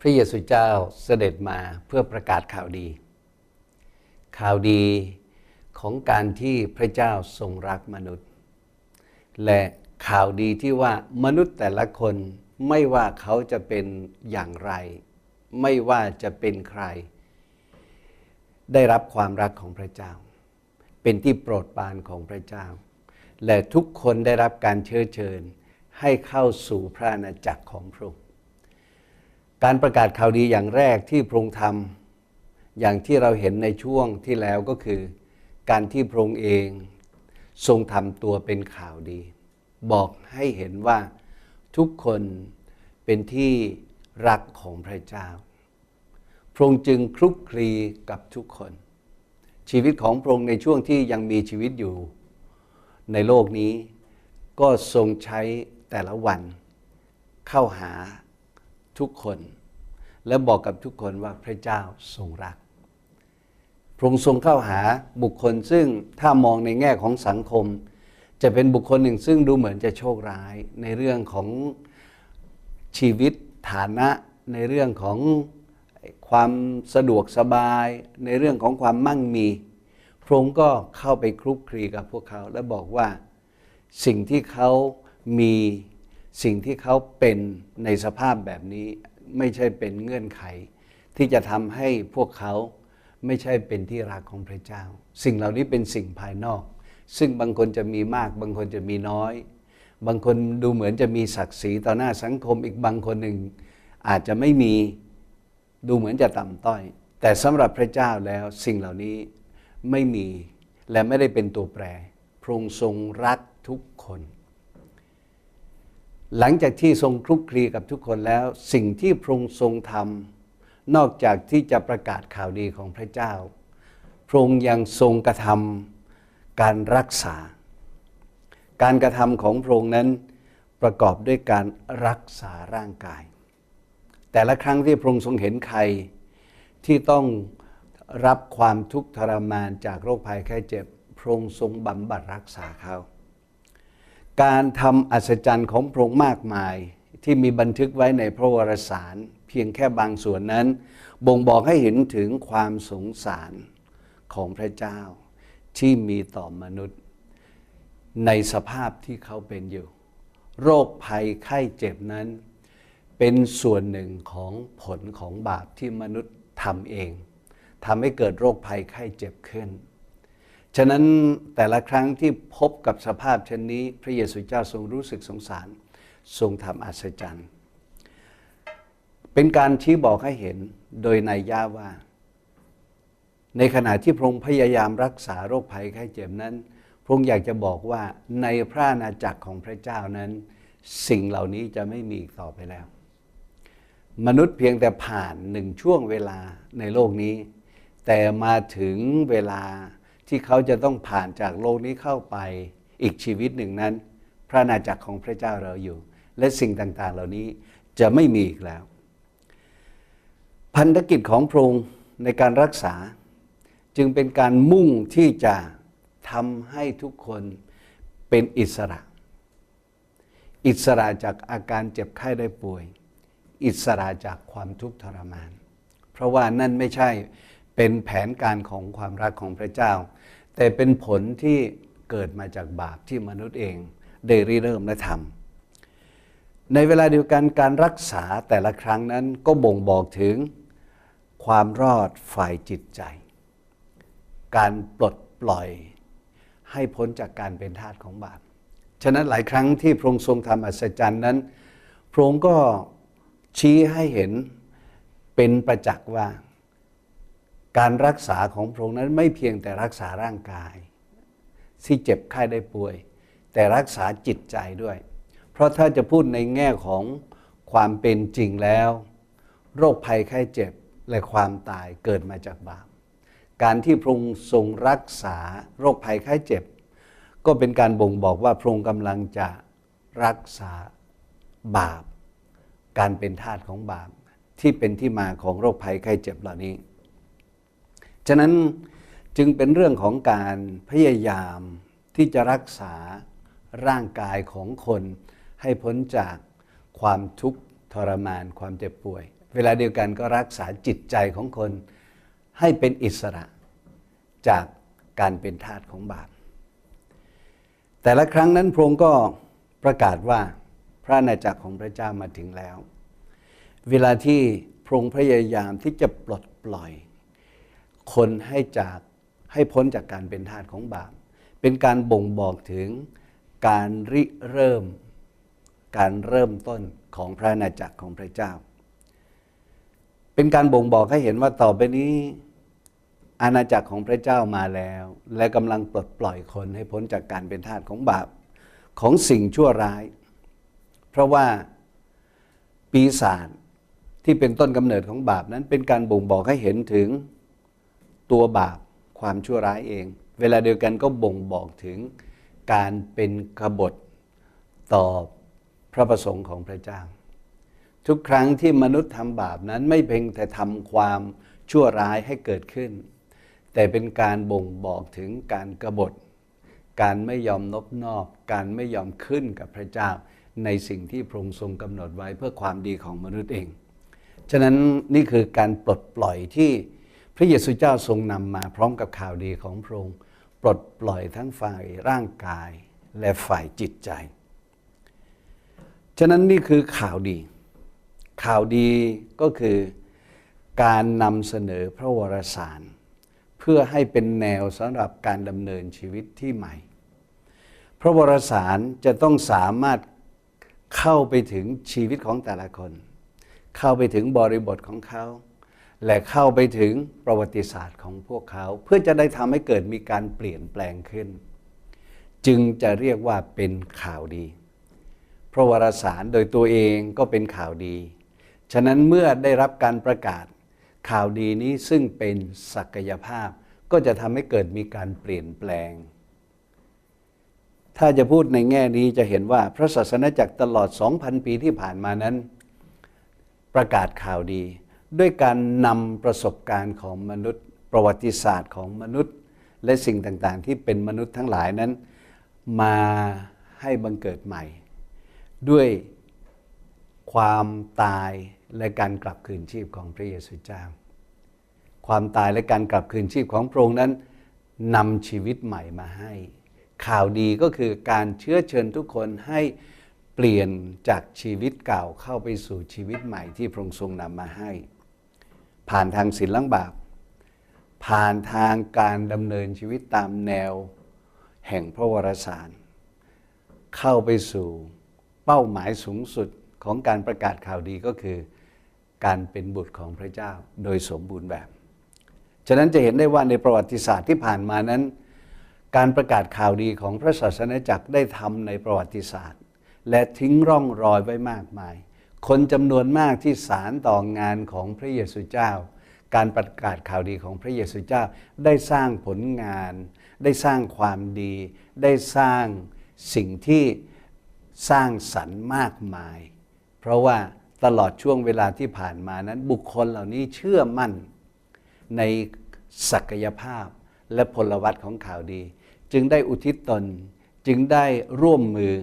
พระเยซูเจ้าเสด็จมาเพื่อประกาศข่าวดี ข่าวดีของการที่พระเจ้าทรงรักมนุษย์ และข่าวดีที่ว่ามนุษย์แต่ละคนไม่ว่าเขาจะเป็นอย่างไร ไม่ว่าจะเป็นใคร ได้รับความรักของพระเจ้า เป็นที่โปรดปรานของพระเจ้า และทุกคนได้รับการเชื้อเชิญให้เข้าสู่พระอาณาจักรของพระองค์ การประกาศข่าวดีอย่างแรกที่พระองค์ทำอย่างที่เราเห็นในช่วงที่แล้วก็คือ การที่พระองค์เองทรงทำตัวเป็นข่าวดี บอกให้เห็นว่าทุกคนเป็นที่รักของพระเจ้า พระองค์จึงคลุกคลีกับทุกคน ชีวิตของพระองค์ในช่วงที่ยังมีชีวิตอยู่ ในโลกนี้ก็ทรงใช้แต่ละวันเข้าหา ทุกคน และบอกกับทุกคนว่าพระเจ้าทรงรักพระองค์ทรงเข้าหาบุคคลซึ่งถ้ามองในแง่ของสังคม จะเป็นบุคคลหนึ่งซึ่งดูเหมือนจะโชคร้ายในเรื่องของชีวิตฐานะในเรื่องของความสะดวกสบาย ในเรื่องของความมั่งมี พระองค์ก็เข้าไปคลุกคลีกับพวกเขา และบอกว่าสิ่งที่เขามี สิ่งที่เขาเป็นในสภาพแบบนี้ ไม่ใช่เป็นเงื่อนไข ที่จะทำให้พวกเขาไม่ใช่เป็นที่รักของพระเจ้า สิ่งเหล่านี้เป็นสิ่งภายนอก ซึ่งบางคนจะมีมาก บางคนจะมีน้อย บางคนดูเหมือนจะมีศักดิ์ศรีต่อหน้าสังคมอีกบางคนหนึ่ง อาจจะไม่มีดูเหมือนจะต่ำต้อย แต่สำหรับพระเจ้าแล้วสิ่งเหล่านี้ไม่มีและไม่ได้เป็นตัวแปรพระองค์ทรงรักทุกคน หลังจากที่ทรงคลุกคลีกับทุกคนแล้ว สิ่งที่พระองค์ทรงทำนอกจากที่จะประกาศข่าวดีของพระเจ้า พระองค์ยังทรงกระทำการรักษา การกระทำของพระองค์นั้นประกอบด้วยการรักษาร่างกาย แต่ละครั้งที่พระองค์ทรงเห็นใครที่ต้องรับความทุกข์ทรมานจากโรคภัยแค่เจ็บ พระองค์ทรงบำบัดรักษาเขา การทำอัศจรรย์ของพระองค์มากมาย ที่มีบันทึกไว้ในพระวรสาร เพียงแค่บางส่วนนั้น บ่งบอกให้เห็นถึงความสงสารของพระเจ้า ที่มีต่อมนุษย์ ในสภาพที่เขาเป็นอยู่ โรคภัยไข้เจ็บนั้น เป็นส่วนหนึ่งของผลของบาปที่มนุษย์ทำเองทำให้เกิดโรคภัยไข้เจ็บขึ้น ฉะนั้นแต่ละครั้งที่พบกับสภาพเช่นนี้ พระเยซูเจ้าทรงรู้สึกสงสาร ทรงทำอัศจรรย์ เป็นการชี้บอกให้เห็นโดยในย่าว่า ในขณะที่พระองค์พยายามรักษาโรคภัยไข้เจ็บนั้น พระองค์อยากจะบอกว่าในพระนาจักรของพระเจ้านั้น สิ่งเหล่านี้จะไม่มีอีกต่อไปแล้ว มนุษย์เพียงแต่ผ่านหนึ่งช่วงเวลาในโลกนี้ แต่มาถึงเวลา ที่เขาจะต้องผ่านจากโลกนี้เข้าไปอีกชีวิตหนึ่งนั้น พระนาจักรของพระเจ้าเราอยู่ และสิ่งต่างๆ เหล่านี้จะไม่มีอีกแล้ว พันธกิจของพระองค์ในการรักษา จึงเป็นการมุ่งที่จะทำให้ทุกคนเป็นอิสระ อิสระจากอาการเจ็บไข้ได้ป่วย อิสระจากความทุกข์ทรมาน เพราะว่านั่นไม่ใช่ เป็นแผนการของความรักของพระเจ้า แต่เป็นผลที่เกิดมาจากบาปที่มนุษย์เองได้ริเริ่มและทำในเวลาเดียวกันการรักษาแต่ละครั้งนั้นก็บ่งบอกถึงความรอดฝ่ายจิตใจ การปลดปล่อยให้พ้นจากการเป็นทาสของบาป ฉะนั้นหลายครั้งที่พระองค์ทรงทำอัศจรรย์นั้น พระองค์ก็ชี้ให้เห็นเป็นประจักษ์ว่า การรักษาของพระองค์นั้นไม่เพียงแต่รักษาร่างกาย ที่เจ็บไข้ได้ป่วย แต่รักษาจิตใจด้วย เพราะถ้าจะพูดในแง่ของความเป็นจริงแล้ว โรคภัยไข้เจ็บและความตายเกิดมาจากบาปการที่พระองค์ทรงรักษาโรคภัยไข้เจ็บ ก็เป็นการบ่งบอกว่าพระองค์กำลังจะรักษาบาป การเป็นทาสของบาปที่เป็นที่มาของโรคภัยไข้เจ็บเหล่านี้ ฉะนั้นจึงเป็นเรื่องของการพยายามที่จะรักษาร่างกายของคนให้พ้นจากความทุกข์ทรมานความเจ็บป่วย เวลาเดียวกันก็รักษาจิตใจของคนให้เป็นอิสระจากการเป็นทาสของบาป แต่ละครั้งนั้นพระองค์ก็ประกาศว่าพระอาณาจักรของพระเจ้ามาถึงแล้ว เวลาที่พระองค์พยายามที่จะปลดปล่อย คนให้จากให้พ้นจากการเป็นทาสของบาป เป็นการบ่งบอกถึงการริเริ่ม การเริ่มต้นของพระอาณาจักรของพระเจ้า เป็นการบ่งบอกให้เห็นว่าต่อไปนี้อาณาจักรของพระเจ้ามาแล้ว และกำลังปลดปล่อยคนให้พ้นจากการเป็นทาสของบาปของสิ่งชั่วร้าย เพราะว่าปีศาจที่เป็นต้นกำเนิดของบาปนั้นเป็นการบ่งบอกให้เห็นถึง ตัวบาปความชั่วร้ายเอง เวลาเดียวกันก็บ่งบอกถึงการเป็นกบฏต่อพระประสงค์ของพระเจ้า ทุกครั้งที่มนุษย์ทำบาปนั้นไม่เพียงแต่ทำความชั่วร้ายให้เกิดขึ้น แต่เป็นการบ่งบอกถึงการกบฏ การไม่ยอมนบนอบ การไม่ยอมขึ้นกับพระเจ้า ในสิ่งที่พระองค์ทรงกำหนดไว้เพื่อความดีของมนุษย์เอง ฉะนั้นนี่คือการปลดปล่อยที่ ระเยซูเจ้าทรงนำมาพร้อมกับข่าวดีของพระองค์ปลดปล่อยทั้งฝ่ายร่างกายและฝ่ายจิตใจ ฉะนั้นนี่คือข่าวดี ข่าวดีก็คือการนำเสนอพระวรสาร เพื่อให้เป็นแนวสำหรับการดำเนินชีวิตที่ใหม่ พระวรสารจะต้องสามารถเข้าไปถึงชีวิตของแต่ละคน เข้าไปถึงบริบทของเขา และเข้าไปถึงประวัติศาสตร์ของพวกเขา เพื่อจะได้ทำให้เกิดมีการเปลี่ยนแปลงขึ้น จึงจะเรียกว่าเป็นข่าวดีพระวรสารโดยตัวเองก็เป็นข่าวดี ฉะนั้นเมื่อได้รับการประกาศ ข่าวดีนี้ซึ่งเป็นศักยภาพ ก็จะทำให้เกิดมีการเปลี่ยนแปลง ถ้าจะพูดในแง่นี้จะเห็นว่าพระศาสนาจักรตลอด 2,000 ปีที่ผ่านมานั้น ประกาศข่าวดี ด้วยการนำประสบการณ์ของมนุษย์ ประวัติศาสตร์ของมนุษย์ และสิ่งต่างๆ ที่เป็นมนุษย์ทั้งหลายนั้น มาให้บังเกิดใหม่ ด้วยความตายและการกลับคืนชีพของพระเยซูเจ้า ความตายและการกลับคืนชีพของพระองค์นั้นนำชีวิตใหม่มาให้ ข่าวดีก็คือการเชื้อเชิญทุกคนให้เปลี่ยนจากชีวิตเก่าเข้าไปสู่ชีวิตใหม่ที่พระองค์ทรงนำมาให้ ผ่านทางศีลล้างบาป ผ่านทางการดำเนินชีวิตตามแนวแห่งพระวรสาร เข้าไปสู่เป้าหมายสูงสุดของการประกาศข่าวดีก็คือ การเป็นบุตรของพระเจ้าโดยสมบูรณ์แบบ ฉะนั้นจะเห็นได้ว่าในประวัติศาสตร์ที่ผ่านมานั้น การประกาศข่าวดีของพระศาสนาจักรได้ทำในประวัติศาสตร์ และทิ้งร่องรอยไว้มากมาย คนจำนวนมากที่สารต่องานของพระเยซูเจ้า การประกาศข่าวดีของพระเยซูเจ้า ได้สร้างผลงาน ได้สร้างความดี ได้สร้างสิ่งที่สร้างสรรค์มากมาย เพราะว่าตลอดช่วงเวลาที่ผ่านมานั้น บุคคลเหล่านี้เชื่อมั่นในศักยภาพและพลวัตของข่าวดี จึงได้อุทิศตน จึงได้ร่วมมือ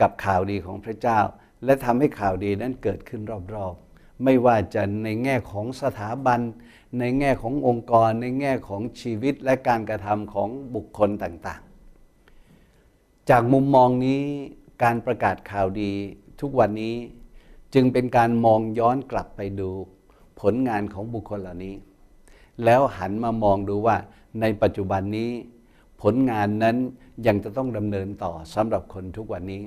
กับข่าวดีของพระเจ้า และทำให้ข่าวดีนั้นเกิดขึ้นรอบๆ ไม่ว่าจะในแง่ของสถาบัน ในแง่ขององค์กร ในแง่ของชีวิตและการกระทำของบุคคลต่างๆ จากมุมมองนี้การประกาศข่าวดีทุกวันนี้จึงเป็นการมองย้อนกลับไปดูผลงานของบุคคลเหล่านี้ แล้วหันมามองดูว่าในปัจจุบันนี้ ผลงานนั้นยังจะต้องดำเนินต่อสำหรับคนทุกวันนี้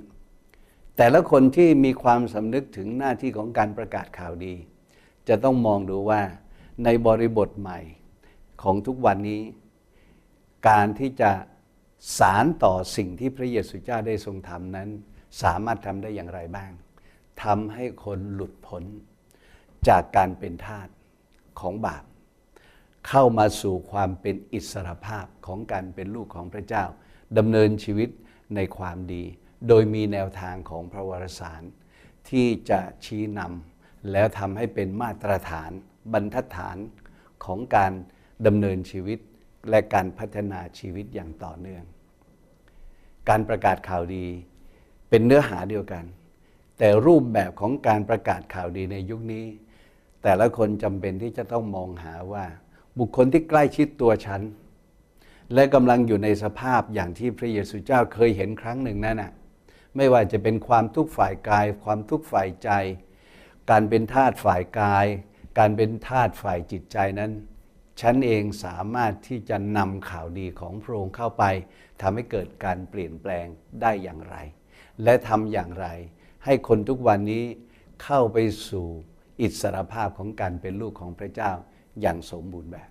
แต่ละคนที่มีความสำนึกถึงหน้าที่ของการประกาศข่าวดี จะต้องมองดูว่าในบริบทใหม่ของทุกวันนี้ การที่จะสารต่อสิ่งที่พระเยซูเจ้าได้ทรงทำนั้น สามารถทำได้อย่างไรบ้างทำให้คนหลุดพ้นจากการเป็นทาสของบาป เข้ามาสู่ความเป็นอิสรภาพของการเป็นลูกของพระเจ้าดำเนินชีวิตในความดี โดยมีแนวทางของพระวรสาร ที่จะชี้นำแล้วทำให้เป็นมาตรฐาน บรรทัดฐานของการดำเนินชีวิตและการพัฒนาชีวิตอย่างต่อเนื่อง การประกาศข่าวดีเป็นเนื้อหาเดียวกัน แต่รูปแบบของการประกาศข่าวดีในยุคนี้ แต่ละคนจำเป็นที่จะต้องมองหาว่า บุคคลที่ใกล้ชิดตัวฉัน และกำลังอยู่ในสภาพอย่างที่พระเยซูเจ้าเคยเห็นครั้งหนึ่งนั่นน่ะ ไม่ว่าจะเป็นความทุกข์ฝ่ายกาย ความทุกข์ฝ่ายใจ การเป็นทาสฝ่ายกาย การเป็นทาสฝ่ายจิตใจนั้น ฉันเองสามารถที่จะนำข่าวดีของพระองค์เข้าไปทำให้เกิดการเปลี่ยนแปลงได้อย่างไร และทำอย่างไร ให้คนทุกวันนี้เข้าไปสู่อิสรภาพของการเป็นลูกของพระเจ้าอย่างสมบูรณ์แบบ